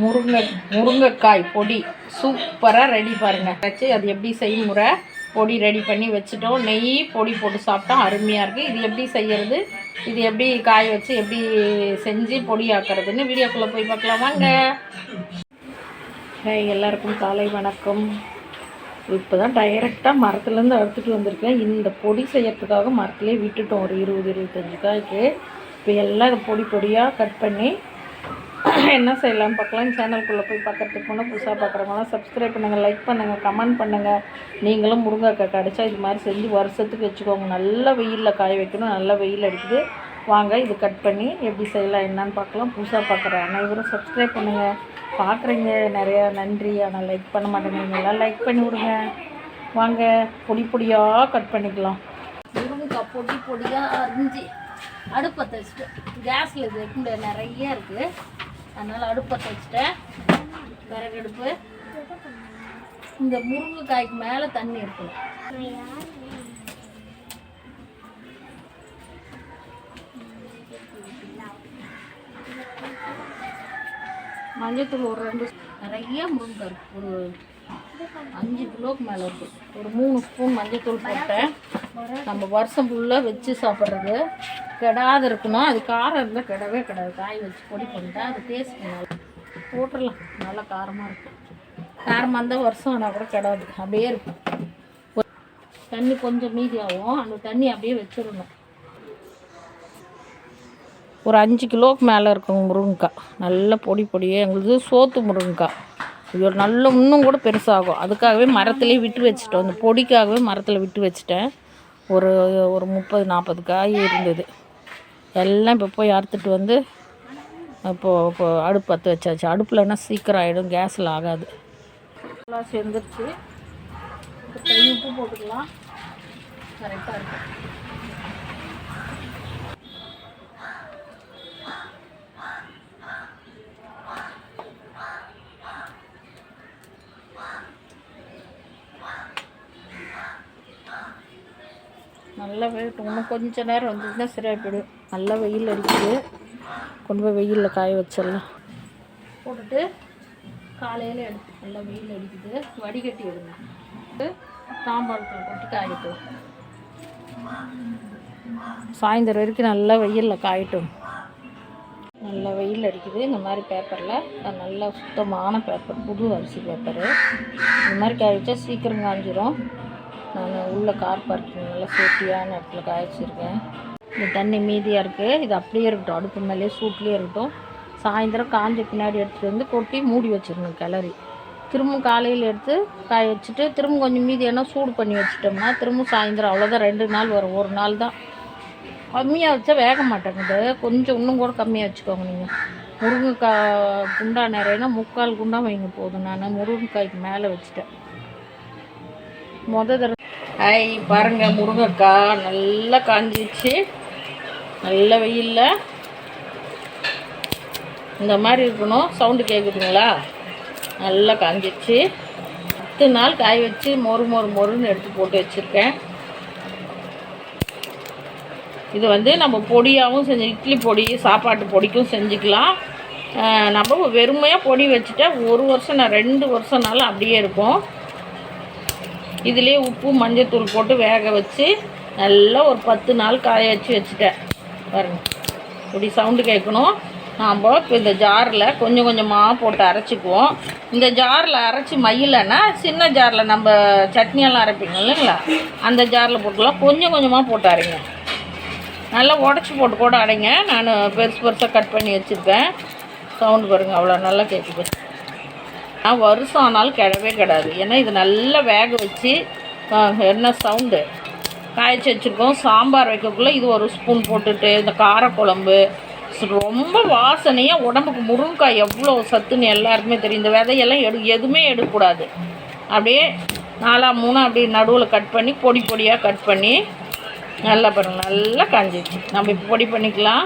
முருங்கை முருங்கைக்காய் பொடி. சூப்பராக ரெடி பாருங்க. வச்சு அது எப்படி செய்முறை பொடி ரெடி பண்ணி வச்சுட்டோம். நெய் பொடி போட்டு சாப்பிட்டா அருமையாக இருக்குது இது எப்படி செய்கிறது இது எப்படி காய வச்சு எப்படி செஞ்சு பொடி ஆக்கிறதுன்னு வீடியோக்குள்ளே போய் பார்க்கலாம். வாங்க. எல்லாருக்கும் காலை வணக்கம். இப்போ தான் டைரெக்டாக மரத்துலேருந்து எடுத்துகிட்டு வந்திருக்கேன். இந்த பொடி செய்யறதுக்காக மரத்துலேயே விட்டுட்டோம். ஒரு இருபது இருபத்தஞ்சு காய்க்கு. இப்போ எல்லாம் பொடி பொடியாக கட் பண்ணி என்ன செய்யலாம்? பார்க்கலாம். சேனலுக்குள்ளே போய் பார்க்கறதுக்கு முன்னே புதுசாக பார்க்குறவங்களாம் சப்ஸ்கிரைப் பண்ணுங்கள் லைக் பண்ணுங்கள் கமெண்ட் பண்ணுங்கள் நீங்களும் முருங்கைக்காய் கிடச்சா இது மாதிரி செஞ்சு வருஷத்துக்கு வச்சுக்கோங்க. நல்ல வெயிலில் காய வைக்கணும். நல்ல வெயில் அடிக்குது. வாங்க இது கட் பண்ணி எப்படி செய்யலாம் என்னன்னு பார்க்கலாம். புதுசாக பார்க்குற அனைவரும் சப்ஸ்கிரைப் பண்ணுங்கள் பார்க்குறீங்க நிறையா நன்றி. ஆனால் லைக் பண்ண மாட்டேங்கிறீங்க எல்லாம் லைக் பண்ணி விடுங்க. வாங்க பொடி பொடியாக கட் பண்ணிக்கலாம். முருங்கைக்காய் பொடி பொடியாக அரிஞ்சு அடுப்பை தச்சுட்டு கேஸில் இது நிறைய இருக்குது அதனால் அடுப்பை வச்சுட்டேன் விறகு அடுப்பு. இந்த முருங்கைக்காய்க்கு மேலே தண்ணி இருக்கும் மஞ்சத்தூள் ஒரு ரெண்டு நிறைய முருங்கை இருக்கு. ஒரு அஞ்சு கிலோக்கு மேலே இருக்குது ஒரு மூணு ஸ்பூன் மஞ்சத்தூள் போட்டேன். நம்ம வருஷம் ஃபுல்லாக வச்சு சாப்பிட்றது. கெடாது இருக்கணும் அது காரம் இருந்தால் கெடவே கிடாது. காய் வச்சு பொடி பண்ணிட்டா அது டேஸ்ட் நல்லா போட்டுடலாம். நல்லா காரமாக இருக்கும். காரமாக இருந்தால் வருஷம் ஆனால் கூட கெடாது. அப்படியே இருக்கும். தண்ணி கொஞ்சம் மீதியாகும். அந்த தண்ணி அப்படியே வச்சிடணும். ஒரு அஞ்சு கிலோவுக்கு மேலே இருக்குங்க முருங்கைக்காய். நல்ல பொடி பொடியே எங்களுக்கு சோத்து முருங்கைக்காய். இது ஒரு நல்ல இன்னும் கூட பெருசாகும். அதுக்காகவே மரத்துலேயே விட்டு வச்சுட்டோம். இந்த பொடிக்காகவே மரத்தில் விட்டு வச்சுட்டேன். ஒரு ஒரு முப்பது நாற்பது காய் இருந்தது. எல்லாம் இப்போ போய் அறுத்துட்டு வந்து இப்போது இப்போ அடுப்பு பற்ற வச்சாச்சு. அடுப்புலன்னா சீக்கிரம் ஆகிடும் கேஸில் ஆகாது. எல்லாம் சேர்ந்துருச்சு. உப்பு போட்டுக்கலாம். கரெக்டாக இருக்கும் நல்லா வெயில் இன்னும் கொஞ்ச நேரம் வந்துச்சுன்னா சரியாக போயிடும். நல்லா வெயில் அடிக்குது. கொண்டு போய் வெயிலில் காய வச்சிடலாம். போட்டுட்டு காலையில் எடுத்து நல்லா வெயில் அடிக்குது. வடிகட்டி எடுங்க. தாம்பாளத்தில் போட்டு காயட்டும். சாயந்தரம் வரைக்கும் நல்லா வெயிலில் காயட்டும். நல்லா வெயில் அடிக்குது. இந்த மாதிரி பேப்பரில் நல்லா சுத்தமான பேப்பர் புது அரிசி பேப்பரு. இந்த மாதிரி காய வச்சா சீக்கிரம் காஞ்சிரும். நான் உள்ள கார் பார்க்கிங் நல்லா சேஃப்டியான இடத்துல காய வச்சுருக்கேன் இந்த தண்ணி மீதியாக இருக்குது இது அப்படியே இருக்கட்டும். அடுப்பு மேலேயே சூட்லேயே இருக்கட்டும். சாயந்தரம் காஞ்ச பின்னாடி எடுத்துகிட்டு வந்து கொட்டி மூடி வச்சிடணும் கிளறி. திரும்ப காலையில் எடுத்து காய வச்சுட்டு திரும்ப கொஞ்சம் மீதியான சூடு பண்ணி வச்சிட்டோம்னா திரும்ப சாயந்தரம் அவ்வளோதான் ரெண்டு நாள் வரும். ஒரு நாள் தான். கம்மியாக வச்சா வேக மாட்டேங்குது. கொஞ்சம் இன்னும் கூட கம்மியாக வச்சுக்கோங்க நீங்கள் முருங்கைக்காய் குண்டா நிறையனா முக்கால் குண்டா வைங்க போதும். நான் முருங்கைக்காய்க்கு மேலே வச்சுட்டேன். மொத தடவை ஐ பாருங்க முருங்கைக்காய் நல்லா காஞ்சிச்சு நல்ல வெயிலில். இந்த மாதிரி இருக்கணும். சவுண்டு கேட்குதுங்களா நல்லா காஞ்சிச்சு பத்து நாள் காய வச்சு மொறு மொறு மொறுன்னு எடுத்து போட்டு வச்சுருக்கேன். இது வந்து நம்ம பொடியாகவும் செஞ்சு இட்லி பொடி சாப்பாட்டு பொடிக்கும் செஞ்சுக்கலாம். நம்ம வெறுமையாக பொடி வச்சுட்டா ஒரு வருஷம் நான் ரெண்டு வருஷம்னாலும் அப்படியே இருக்கும். இதுலேயே உப்பு மஞ்சத்தூள் போட்டு வேக வச்சு நல்லா ஒரு பத்து நாள் காய வச்சு வச்சுட்டேன். பாருங்க. இப்படி சவுண்டு கேட்கணும். நாம் இப்போ இந்த ஜாரில் கொஞ்சம் கொஞ்சமாக போட்டு அரைச்சிக்குவோம். இந்த ஜாரில் அரைச்சி மையிலன்னா சின்ன ஜாரில் நம்ம சட்னியெல்லாம் அரைப்பீங்க இல்லைங்களா? அந்த ஜாரில் போட்டுக்கலாம். கொஞ்சம் கொஞ்சமாக போட்டு அரைங்க. நல்லா உடச்சி போட்டு கூட அடைங்க நான் பெருசு பெருசாக கட் பண்ணி வச்சுருக்கேன். சவுண்டு பாருங்கள் அவ்வளோ நல்லா கேட்குது ஆனால் வருஷம் ஆனாலும் கிடவே கிடாது. ஏன்னா இது நல்லா வேக வச்சு என்ன சவுண்டு காய்ச்சி வச்சுருக்கோம். சாம்பார் வைக்கக்குள்ளே இது ஒரு ஸ்பூன் போட்டுட்டு இந்த காரக்குழம்பு ரொம்ப வாசனையாக உடம்புக்கு முருங்கைக்காய் எவ்வளோ சத்துன்னு எல்லாருக்குமே தெரியும். இந்த விதையெல்லாம் எடு எதுவுமே எடுக்கக்கூடாது. அப்படியே நாலா மூணு அப்படி நடுவில் கட் பண்ணி பொடி பொடியாக கட் பண்ணி நல்லா பாருங்க நல்லா காஞ்சிச்சு நம்ம இப்போ பொடி பண்ணிக்கலாம்.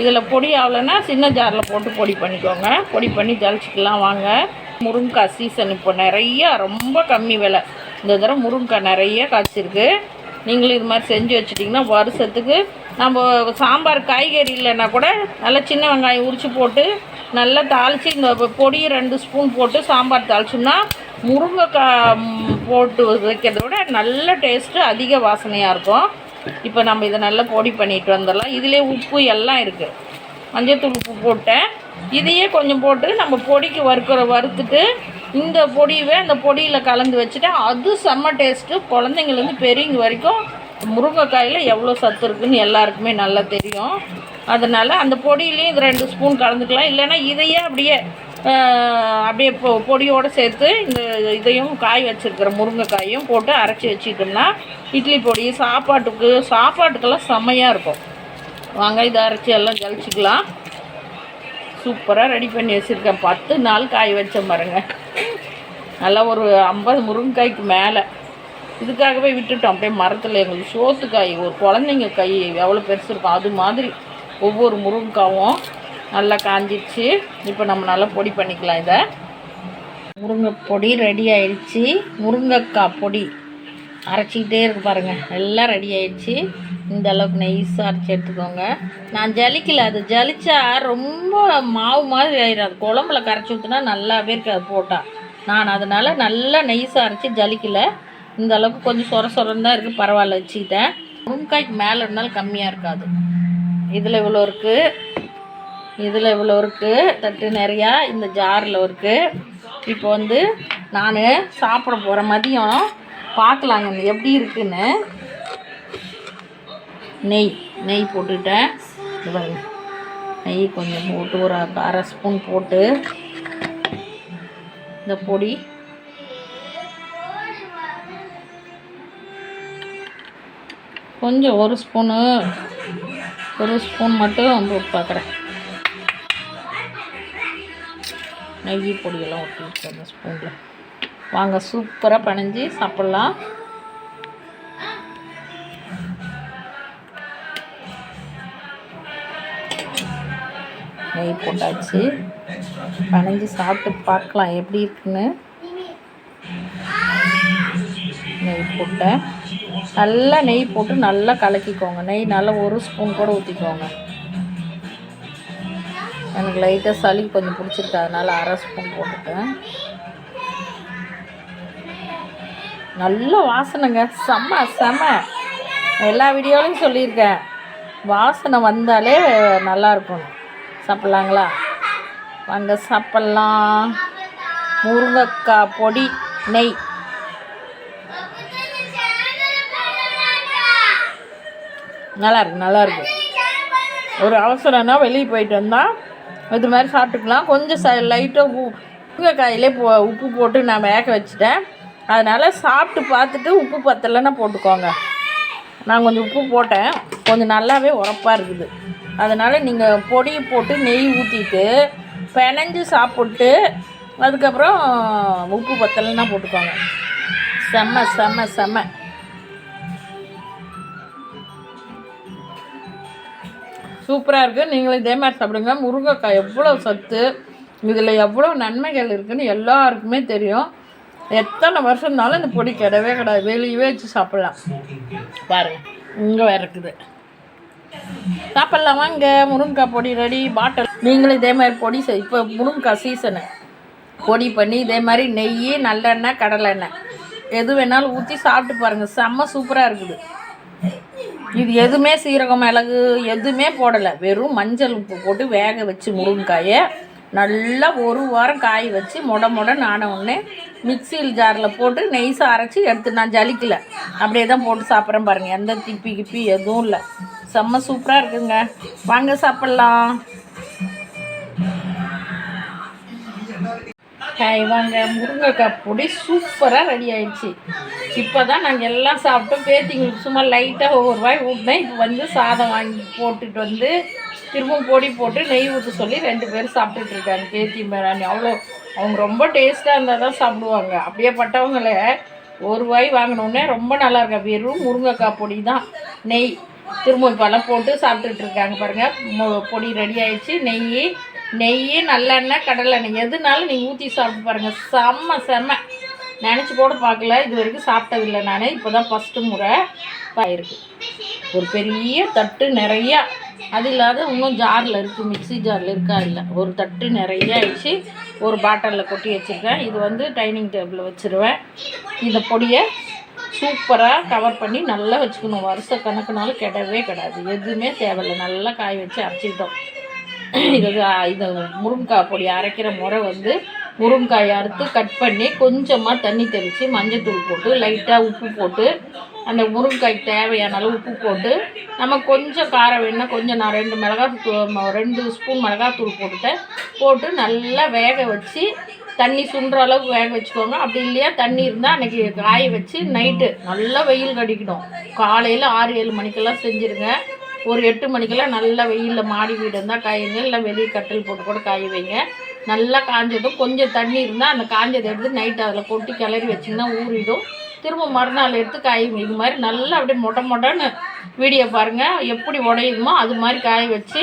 இதில் பொடி ஆகலைன்னா சின்ன ஜாரில் போட்டு பொடி பண்ணிக்கோங்க. பொடி பண்ணி ஜலிச்சிக்கலாம் வாங்க. முருங்கைக்காய் சீசன் இப்போ நிறையா ரொம்ப கம்மி விலை. இந்த தடவை முருங்கைக்காய் நிறைய காய்ச்சிருக்கு. நீங்களும் இது மாதிரி செஞ்சு வச்சிட்டிங்கன்னா வருஷத்துக்கு நம்ம சாம்பார் காய்கறி இல்லைன்னா கூட நல்லா சின்ன வெங்காயம் உரித்து போட்டு நல்லா தாளித்து இந்த பொடி ரெண்டு ஸ்பூன் போட்டு சாம்பார் தாளிச்சோம்னா முருங்கைக்காய் போட்டு வைக்கிறத விட நல்ல டேஸ்ட்டு அதிக வாசனையாக இருக்கும். இப்போ நம்ம இதை நல்லா பொடி பண்ணிட்டு வந்துடலாம். இதிலே உப்பு எல்லாம் இருக்குது மஞ்சத்தூள் உப்பு போட்டேன். இதையே கொஞ்சம் போட்டு நம்ம பொடிக்கு வறுக்கிற வறுத்துட்டு இந்த பொடியவே அந்த பொடியில் கலந்து வச்சுட்டா அது செம்ம டேஸ்ட்டு குழந்தைங்கலேருந்து பெரியவங்க வரைக்கும் முருங்கைக்காயில் எவ்வளோ சத்து இருக்குன்னு எல்லாருக்குமே நல்லா தெரியும். அதனால் அந்த பொடியிலையும் இது ரெண்டு ஸ்பூன் கலந்துக்கலாம். இல்லைன்னா இதையே அப்படியே அப்படியே பொ பொடியோடு சேர்த்து இந்த இதையும் காய் வச்சுருக்கிற முருங்கைக்காயும் போட்டு அரைச்சி வச்சுக்கிட்டோம்னா இட்லி பொடி சாப்பாட்டுக்கு சாப்பாட்டுக்கெல்லாம் செம்மையாக இருக்கும். வாங்க இதை அரைச்சி எல்லாம் ஜலிச்சிக்கலாம். சூப்பராக ரெடி பண்ணி வச்சுருக்கேன். பத்து நாள் காய் வச்சேன் பாருங்க. நல்லா ஒரு ஐம்பது முருங்கைக்காய்க்கு மேலே. இதுக்காகவே விட்டுட்டோம். அப்படியே மரத்தில் எங்களுக்கு சோத்துக்காய் ஒரு குழந்தைங்க கை எவ்வளோ பெருசு இருக்கும் அது மாதிரி ஒவ்வொரு முருங்கைக்காவும் நல்லா காஞ்சிடுச்சு இப்போ நம்ம நல்லா பொடி பண்ணிக்கலாம் இதை. முருங்கை பொடி ரெடி ஆயிடுச்சு முருங்கைக்காய் பொடி அரைச்சிக்கிட்டே இருக்கு பாருங்கள் எல்லாம் ரெடி ஆயிடுச்சு இந்த அளவுக்கு நைஸாக அரைச்சி எடுத்துக்கோங்க. நான் ஜலிக்கல. அது ஜலிச்சா ரொம்ப மாவு மாதிரி ஆயிடும் அது குழம்புல கரைச்சி ஊற்றினா நல்லாவே இருக்காது போட்டால் நான் அதனால் நல்லா நைஸாக அரைச்சி ஜலிக்கல. இந்த அளவுக்கு கொஞ்சம் சொர சொரன்னு தான் இருக்குது பரவாயில்ல வச்சுக்கிட்டேன். முருங்காய்க்கு மேலே இருந்தாலும் கம்மியாக இருக்காது. இதில் இவ்வளோ இருக்குது இதில் இவ்வளோ இருக்குது தட்டு நிறையா இந்த ஜாரில் இருக்குது இப்போ வந்து நான் சாப்பிட போகிற மதியம் பார்க்கலாங்க எப்படி இருக்குன்னு. நெய் நெய் போட்டுட்டேன். நெய் கொஞ்சம் போட்டு ஒரு அரை ஸ்பூன் போட்டு இந்த பொடி. கொஞ்சம் ஒரு ஸ்பூனு ஒரு ஸ்பூன் மட்டும் போட்டு பார்க்குறேன் நெய் பொடியெல்லாம் ஒட்டி அந்த ஸ்பூனில் வாங்க சூப்பராக பனைஞ்சு சாப்பிட்லாம். நெய் போட்டாச்சு. பனைஞ்சு சாப்பிட்டு பார்க்கலாம் எப்படி இருக்குன்னு. நெய் போட்டேன். நல்லா நெய் போட்டு நல்லா கலக்கிக்கோங்க. நெய் நல்லா ஒரு ஸ்பூன் கூட ஊற்றிக்கோங்க எனக்கு லைட்டாக சளி கொஞ்சம் பிடிச்சிருக்கு அதனால் அரை ஸ்பூன் போட்டுட்டேன். நல்ல வாசனைங்க. செம்ம செம்ம எல்லா வீடியோலையும் சொல்லியிருக்கேன். வாசனை வந்தாலே நல்லாயிருக்கும் சாப்பிட்லாங்களா? வாங்க சாப்பிட்லாம். முருங்கைக்காய் பொடி நெய். நல்லா நல்லாயிருக்கு ஒரு அவசரம்னா வெளியே போயிட்டு வந்தால் இது மாதிரி சாப்பிட்டுக்கலாம். கொஞ்சம் ச லைட்டாக உ முருங்கைக்காயிலே போ உப்பு போட்டு நான் வேக வச்சுட்டேன். அதனால் சாப்பிட்டு பார்த்துட்டு உப்பு பத்தலைன்னா போட்டுக்கோங்க. நான் கொஞ்சம் உப்பு போட்டேன். கொஞ்சம் நல்லாவே உரப்பாக இருக்குது. அதனால் நீங்கள் பொடியை போட்டு நெய் ஊற்றிட்டு பிணைஞ்சு சாப்பிட்டு அதுக்கப்புறம் உப்பு பத்தலைன்னா போட்டுக்கோங்க. செம்ம செம்ம செம்ம. சூப்பராக இருக்குது நீங்களும் இதே மாதிரி சாப்பிடுங்க. முருங்கைக்காய் எவ்வளோ சத்து இதில் எவ்வளோ நன்மைகள் இருக்குதுன்னு எல்லாருக்குமே தெரியும். எத்தனை வருஷம் இருந்தாலும் இந்த பொடி கிடவே கிடையாது. வெளியவே வச்சு சாப்பிட்லாம். பாருங்கள் இங்கே வேறு இருக்குது. சாப்பிட்லாம். வாங்க முருங்கைக்காய் பொடி ரெடி பாட்டில் நீங்களும் இதே மாதிரி பொடி செய். இப்போ முருங்கைக்காய் சீசனு பொடி பண்ணி இதே மாதிரி நெய் நல்லெண்ணெய் கடலெண்ணெய். எது வேணாலும் ஊற்றி சாப்பிட்டு பாருங்கள் செம்ம சூப்பராக இருக்குது. இது எதுவுமே சீரகம் மிளகு எதுவுமே போடலை. வெறும் மஞ்சள் உப்பு போட்டு வேக வச்சு முருங்கைக்காயை நல்லா ஒரு வாரம் காய வச்சு முட முட நான உடனே மிக்சியில் ஜாரில் போட்டு நெய்ஸாக அரைச்சி எடுத்து நான் ஜலிக்கலை. அப்படியே தான் போட்டு சாப்பிட்றேன் பாருங்கள் எந்த திப்பி கிப்பி எதுவும் இல்லை. செம்ம சூப்பராக இருக்குங்க. வாங்க சாப்பிட்லாம். இவங்க வாங்க முருங்கைக்காய் பொடி சூப்பராக ரெடி ஆயிடுச்சு. இப்போ தான் நாங்கள் எல்லாம் சாப்பிட்டோம். பேத்திங்களுக்கு சும்மா லைட்டாக ஒவ்வொரு வாய் ஊட்டினேன். இப்போ வந்து சாதம் வாங்கி போட்டுட்டு வந்து திரும்பவும் பொடி போட்டு நெய் ஊற்ற சொல்லி ரெண்டு பேரும் சாப்பிட்டுட்ருக்காங்க பேத்தி மேராணி. அவ்வளோ அவங்க ரொம்ப டேஸ்ட்டாக இருந்தால் தான் சாப்பிடுவாங்க. அப்படியே பட்டவங்கள ஒரு வாய் வாங்கினோடனே ரொம்ப நல்லா இருக்கா? வெறும் முருங்கைக்காய் பொடி தான். நெய். திரும்ப இப்போல்லாம் போட்டு சாப்பிட்டுட்ருக்காங்க பாருங்கள் பொடி ரெடி ஆயிடுச்சு. நெய் நெய் நல்லெண்ணெய் கடலெண்ணெய். எதுனாலும் நீங்கள் ஊற்றி சாப்பிட்டு பாருங்கள் செம்ம செம்ம. நினச்சி கூட பார்க்கல. இது வரைக்கும் சாப்பிட்டதில்லை நான். இப்போ தான் ஃபஸ்ட்டு முறை. இருக்குது ஒரு பெரிய தட்டு நிறையா. அது இல்லாத இன்னும் ஜாரில் இருக்குது மிக்ஸி ஜாரில் இருக்கா? இல்லை. ஒரு தட்டு நிறைய ஆயிடுச்சு ஒரு பாட்டிலில் கொட்டி வச்சுருக்கேன். இது வந்து டைனிங் டேபிளில் வச்சுருவேன். இந்த பொடியை சூப்பராக கவர் பண்ணி நல்லா வச்சுக்கணும். வருஷ கணக்குனாலும் கிடவே கிடாது. எதுவுமே தேவையில்லை. நல்லா காய வச்சு அரைச்சிக்கிட்டோம். இது இது முருங்கைக்காய் பொடி அரைக்கிற முறை வந்து முருங்கைக்காயை அறுத்து கட் பண்ணி கொஞ்சமாக தண்ணி தெளித்து மஞ்சத்தூள் போட்டு லைட்டாக உப்பு போட்டு அந்த முருங்கைக்காய்க்கு தேவையான அளவு உப்பு போட்டு நம்ம கொஞ்சம் காரம் வேணும்னா கொஞ்சம் நான் ரெண்டு மிளகாய் ரெண்டு ஸ்பூன் மிளகாத்தூள் போட்டுட்டேன். போட்டு நல்லா வேக வச்சு தண்ணி சுண்டுற அளவுக்கு வேக வச்சுக்கோங்க. அப்படி இல்லையா தண்ணி இருந்தால் அன்றைக்கி காய வச்சு நைட்டு நல்லா வெயில் கடிக்கணும். காலையில் ஆறு ஏழு மணிக்கெல்லாம் செஞ்சுருங்க. ஒரு எட்டு மணிக்கெல்லாம் நல்லா வெயிலில் மாடி வீடு இருந்தால் காயுங்க இல்லை வெளியே கட்டில் போட்டு கூட காய வைங்க நல்லா காஞ்சதும் கொஞ்சம் தண்ணி இருந்தால் அந்த காஞ்சதை எடுத்து நைட்டு அதில் கொட்டி கிளறி வச்சிங்கன்னா ஊறிடும். திரும்ப மறுநாள் எடுத்து காய இது மாதிரி நல்லா அப்படியே மொட்டை மொட்டைன்னு வீடியோ பாருங்கள் எப்படி உடையுமோ அது மாதிரி காய வச்சு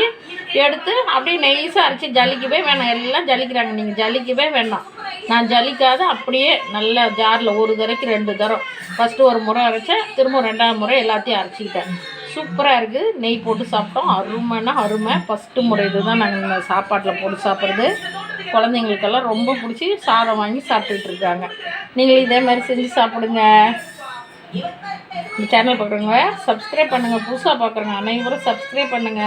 எடுத்து அப்படியே நெய்ஸாக அரைச்சி ஜலிக்கவே வேணாம். எல்லாம் ஜலிக்கிறாங்க. நீங்கள் ஜலிக்கவே வேண்டாம் நான் ஜலிக்காத அப்படியே நல்லா ஜாரில் ஒரு தரைக்கு ரெண்டு தரம். ஃபஸ்ட்டு ஒரு முறை அரைச்சேன். திரும்ப ரெண்டாவது முறை எல்லாத்தையும் அரைச்சிக்கிட்டேன். சூப்பராக இருக்குது நெய் போட்டு சாப்பிட்டோம். அருமைன்னா அருமை. ஃபஸ்ட்டு முறை இதுதான் நாங்கள் இந்த சாப்பாட்டில் போட்டு சாப்பிட்றது. குழந்தைங்களுக்கெல்லாம் ரொம்ப பிடிச்சி சாதம் வாங்கி சாப்பிட்டுட்டு இருக்காங்க. நீங்கள் இதே மாதிரி செஞ்சு சாப்பிடுங்க. இந்த சேனல் பார்க்குறவங்க சப்ஸ்கிரைப் பண்ணுங்கள் புதுசாக பார்க்குறவங்க அனைவரும் சப்ஸ்கிரைப் பண்ணுங்கள்